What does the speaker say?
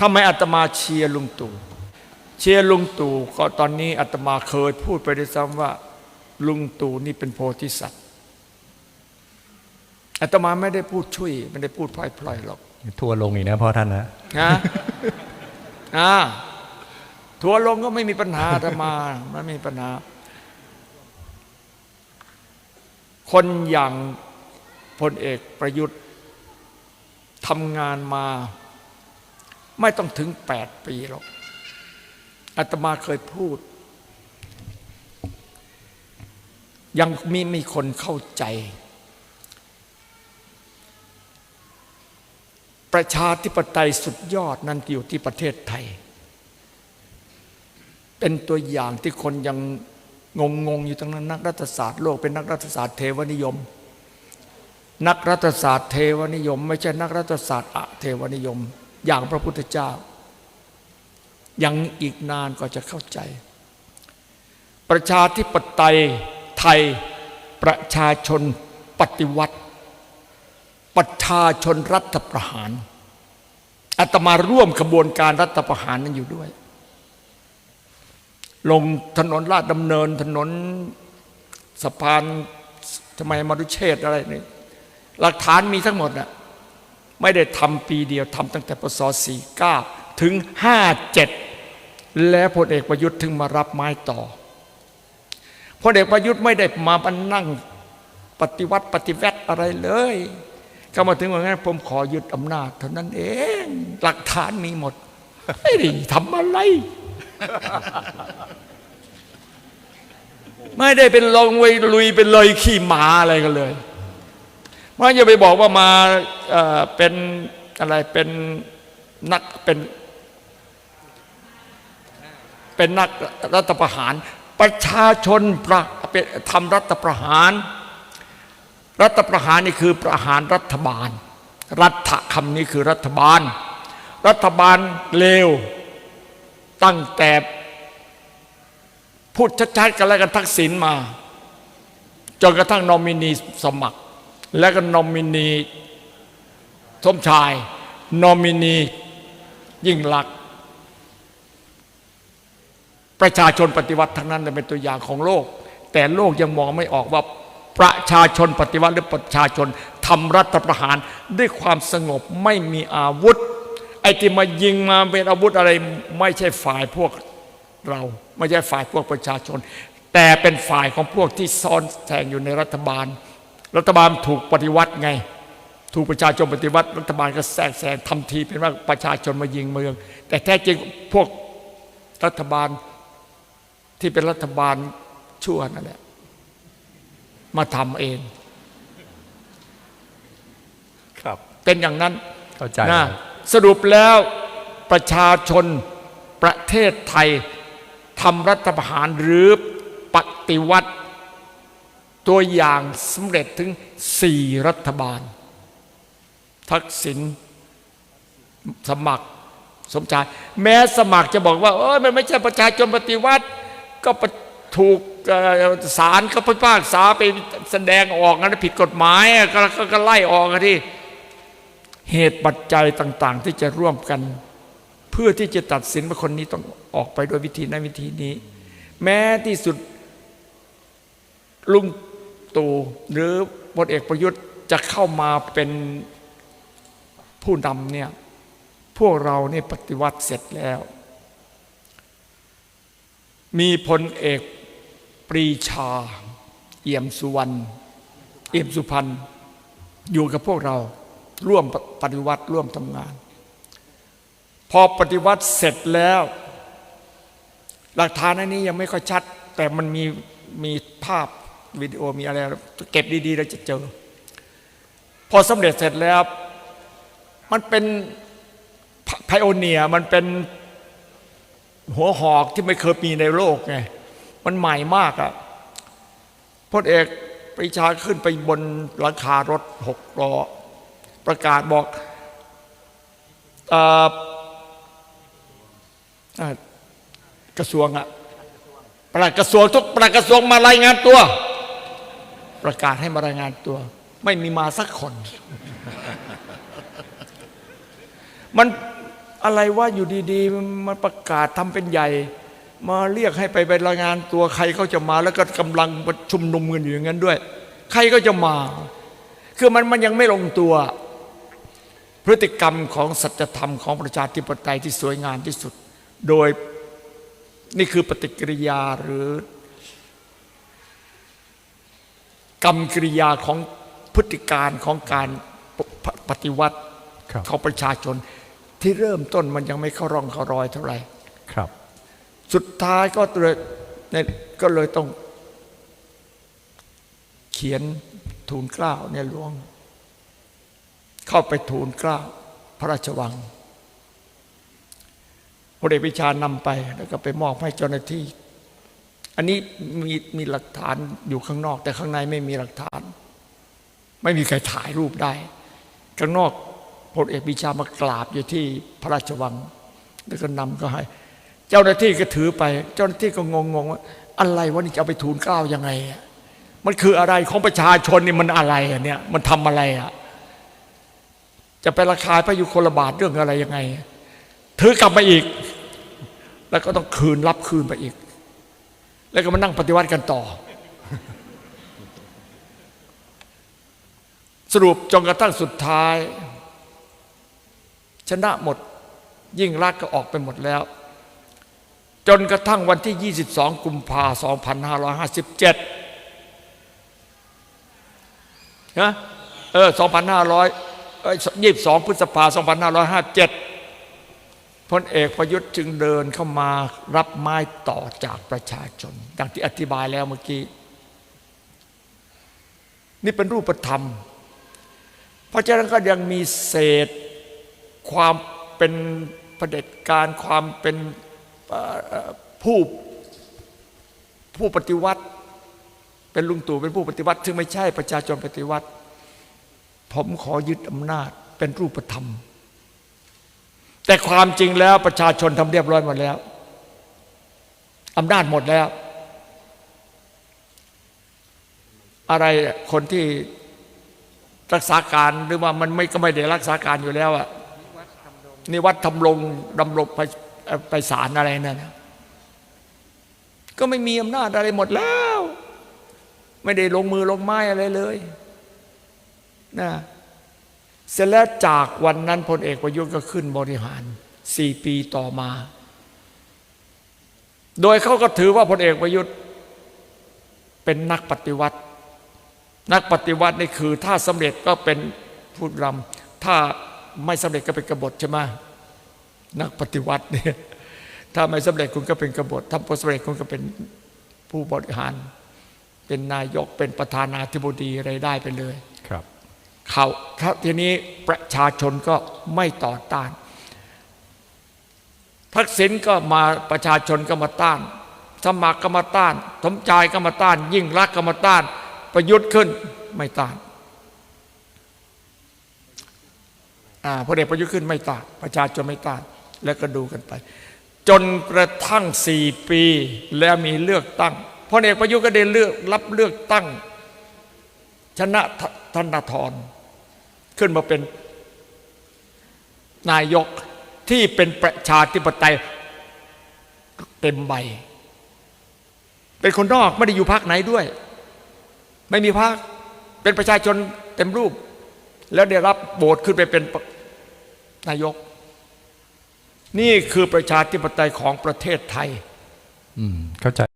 ทำไมอาตมาเชียร์ลุงตู่เชียร์ลุงตู่ก็ตอนนี้อาตมาเคยพูดไปด้วยซ้ำว่า ลุงตู่นี่เป็นโพธิสัตว์อาตมาไม่ได้พูดช่วยไม่ได้พูดพล่อยๆหรอกทัวร์ลงอีกนะพ่อท่านนะนะอ่าทัวร์ลงก็ไม่มีปัญหาอาตมาไม่มีปัญหา คนอย่างพลเอกประยุทธ์ทำงานมา ไม่ต้องถึงแปดปีหรอกอาตมาเคยพูด ยังมีมีคนเข้าใจ ประชาธิปไตยสุดยอดนั่นอยู่ที่ประเทศไทย เป็นตัวอย่างที่คนยังงงงๆอยู่ตั้งนั้นนักรัฐศาสตร์โลกเป็นนักรัฐศาสตร์เทวนิยม นักรัฐศาสตร์เทวนิยม ไม่ใช่นักรัฐศาสตร์อะเทวนิยม อย่างพระพุทธเจ้า ยังอีกนานก็จะเข้าใจ ประชาธิปไตยไทยประชาชนปฏิวัติ ประชาชนรัฐประหารอาตมาร่วมขบวนการรัฐประหารนั้นอยู่ด้วย ลงถนนลาดดำเนินถนนสะพานทำไมมารุเชษอะไรนี่หลักฐานมีทั้งหมดน่ะ ไม่ได้ทำปีเดียวทำตั้งแต่ปศ49 ถึง 57 แล้วพลเอกประยุทธ์ถึงมารับไม้ต่อพลเอกประยุทธ์ไม่ได้มาบันนั่งปฏิวัติปฏิวัติอะไรเลย ก็มาถึงว่างั้นผมขอยึดอำนาจเท่านั้นเอง หลักฐานมีหมดไม่ได้ทำอะไร ไม่ได้เป็นลงไว้ลุยเป็นเลยขี่หมาอะไรกันเลย เพราะอย่าไปบอกว่ามาเป็นอะไรเป็นนักเป็นเป็นนักรัฐประหาร ประชาชนประเป็นทำรัฐประหาร รัฐประหารนี่คือประหารรัฐบาล รัฐคำนี้คือรัฐบาล รัฐบาลเลวตั้งแต่พูดชัดๆกันแล้วกันทักษิณมา จนกระทั่งนอมินีสมัคร แล้วก็นอมินีสมชาย นอมินียิ่งลัก ประชาชนปฏิวัติทั้งนั้นเป็นตัวอย่างของโลก แต่โลกยังมองไม่ออกว่าประชาชนปฏิวัติหรือประชาชนทำรัฐประหารด้วยความสงบไม่มีอาวุธ ไอ้ที่มายิงมาเป็นอาวุธอะไรไม่ใช่ฝ่ายพวกเรา ไม่ใช่ฝ่ายพวกประชาชน แต่เป็นฝ่ายของพวกที่ซ่อนแทงอยู่ในรัฐบาล รัฐบาลถูกปฏิวัติไง ถูกประชาชนปฏิวัติ รัฐบาลก็แทรกแซงทำทีเป็นว่าประชาชนมายิงเมือง แต่แท้จริงพวกรัฐบาลที่เป็นรัฐบาลชั่วนั่นแหละมาทำเอง ครับ เป็นอย่างนั้นเข้าใจนะสรุปแล้วประชาชนประเทศไทยทำรัฐประหารหรือปฏิวัติ ตัวอย่างสำเร็จถึงสี่รัฐบาล ทักษิณสมัครสมชาย แม้สมัครจะบอกว่าเออมันไม่ใช่ประชาชนปฏิวัติ ก็ถูกศาลเขาพิพากษาไปแสดงออกนั้นผิดกฎหมายก็ก็ก็ไล่ออกที่เหตุปัจจัยต่าง ๆ ที่จะร่วมกัน เพื่อที่จะตัดสินว่าคนนี้ต้องออกไปด้วยวิธีนั้นวิธีนี้ แม้ที่สุดลุง ตู่หรือพลเอกประยุทธ์จะเข้ามาเป็นผู้นำเนี่ยพวกเราเนี่ยปฏิวัติเสร็จแล้ว มีพลเอกปรีชา เอี่ยมสุวรรณเอี่ยมสุพรรณอยู่กับพวกเราร่วมปฏิวัติร่วมทำงาน พอปฏิวัติเสร็จแล้ว หลักฐานอันนี้ยังไม่ค่อยชัด แต่มันมีมีภาพ วิดีโอมีอะไรเก็บดีๆเราจะเจอ พอสำเร็จเสร็จแล้ว มันเป็นไพโอเนียมันเป็นหัวหอกที่ไม่เคยมีในโลกไงมันใหม่มากอะพลเอกปรีชาขึ้นไปบนหลังคารถหกล้อประกาศบอกอ่อเกระทรวงอะประหลัดกระทรวงทุกประหลัดกระทรวงมารายงานตัว ประกาศให้มารายงานตัว ไม่มีมาสักคน มันอะไรว่าอยู่ดีๆ มันประกาศทำเป็นใหญ่ มาเรียกให้ไปไปรายงานตัวใครเขาจะมาแล้วก็กำลังประชุมนุมกันอยู่อย่างนั้นด้วย ใครก็จะมา คือมันมันยังไม่ลงตัว พฤติกรรมของสัจธรรมของประชาธิปไตยที่สวยงามที่สุด โดยนี่คือปฏิกิริยาหรือ กรรมกิริยาของพฤติการของการปปปฏิวัติครับของประชาชน ที่เริ่มต้นมันยังไม่เข้าร่องเข้ารอยเท่าไหร่ครับ สุดท้ายก็เลยเนี่ยก็เลยต้องเขียนทูลเกล้าในหลวง เข้าไปทูลเกล้าพระราชวังพลเอกพิชานำไปแล้วก็ไปมอบให้เจ้าหน้าที่ อันนี้มีมีหลักฐานอยู่ข้างนอก แต่ข้างในไม่มีหลักฐาน ไม่มีใครถ่ายรูปได้ ข้างนอกพลเอกพิชามากราบอยู่ที่พระราชวัง แล้วก็นำก็ให้ เจ้าหน้าที่ก็ถือไป เจ้าหน้าที่ก็งงๆว่า อะไรวะนี่จะเอาไปทูลเกล้ายังไงมันคืออะไรของประชาชนนี่มันอะไรอะเนี่ยมันทำอะไรอะจะไประคายพระยุคลบาทเรื่องอะไรยังไง ถือกลับมาอีก แล้วก็ต้องคืนรับคืนไปอีก แล้วก็มานั่งปฏิวัติกันต่อ สรุปจนกระทั่งสุดท้าย ชนะหมดยิ่งรักก็ออกไปหมดแล้ว จนกระทั่งวันที่ 22 กุมภาพันธ์2557นะเออ 2,500เอ้ย22 พฤษภาคม2557 พลเอกประยุทธ์จึงเดินเข้ามารับไม้ต่อจากประชาชน ดังที่อธิบายแล้วเมื่อกี้ นี่เป็นรูปธรรม เพราะฉะนั้นก็ยังมีเศษความเป็นประเผด็จการความเป็นผู้ผู้ปฏิวัติ เป็นลุงตู่เป็นผู้ปฏิวัติ ซึ่งไม่ใช่ประชาชนปฏิวัติ ผมขอยึดอำนาจเป็นรูปธรรม แต่ความจริงแล้วประชาชนทำเรียบร้อยหมดแล้วอำนาจหมดแล้ว อะไรคนที่รักษาการหรือว่ามันไม่ก็ไม่ได้รักษาการอยู่แล้วอะนี่วัดทำลงดำรงไปไปศาลอะไรนั่นก็ไม่มีอำนาจอะไรหมดแล้ว ไม่ได้ลงมือลงไม้อะไรเลยนะ เสร็จแล้วจากวันนั้นพลเอกประยุทธ์ก็ขึ้นบริหารสี่ปีต่อมา โดยเขาก็ถือว่าพลเอกประยุทธ์ เป็นนักปฏิวัติ นักปฏิวัตินี่คือ ถ้าสำเร็จก็เป็นพูดรำถ้าไม่สำเร็จก็เป็นกบฏใช่ไหมนักปฏิวัติเนี่ยถ้าไม่สำเร็จคุณก็เป็นกบฏถ้าพอสำเร็จคุณก็เป็นผู้บริหาร เป็นนายกเป็นประธานาธิบดีอะไรได้ไปเลย เขาถ้าทีนี้ประชาชนก็ไม่ต่อต้าน ทักษิณก็มาประชาชนก็มาต้าน สมัครก็มาต้าน สมชายก็มาต้าน ยิ่งรักก็มาต้าน ประยุทธ์ขึ้นไม่ต้านอ่าพลเอกประยุทธ์ขึ้นไม่ต้าน ประชาชนไม่ต้าน แล้วก็ดูกันไป จนกระทั่งสี่ปีแล้วมีเลือกตั้งพลเอกประยุทธ์ก็ได้เลือกรับเลือกตั้ง ชนะธธนาธร ขึ้นมาเป็นนายกที่เป็นประชาธิปไตยเต็มใบ เป็นคนนอกไม่ได้อยู่พรรคไหนด้วย ไม่มีพรรคเป็นประชาชนเต็มรูป แล้วได้รับโบสขึ้นไปเป็นนายก นี่คือประชาธิปไตยของประเทศไทยอืมเข้าใจ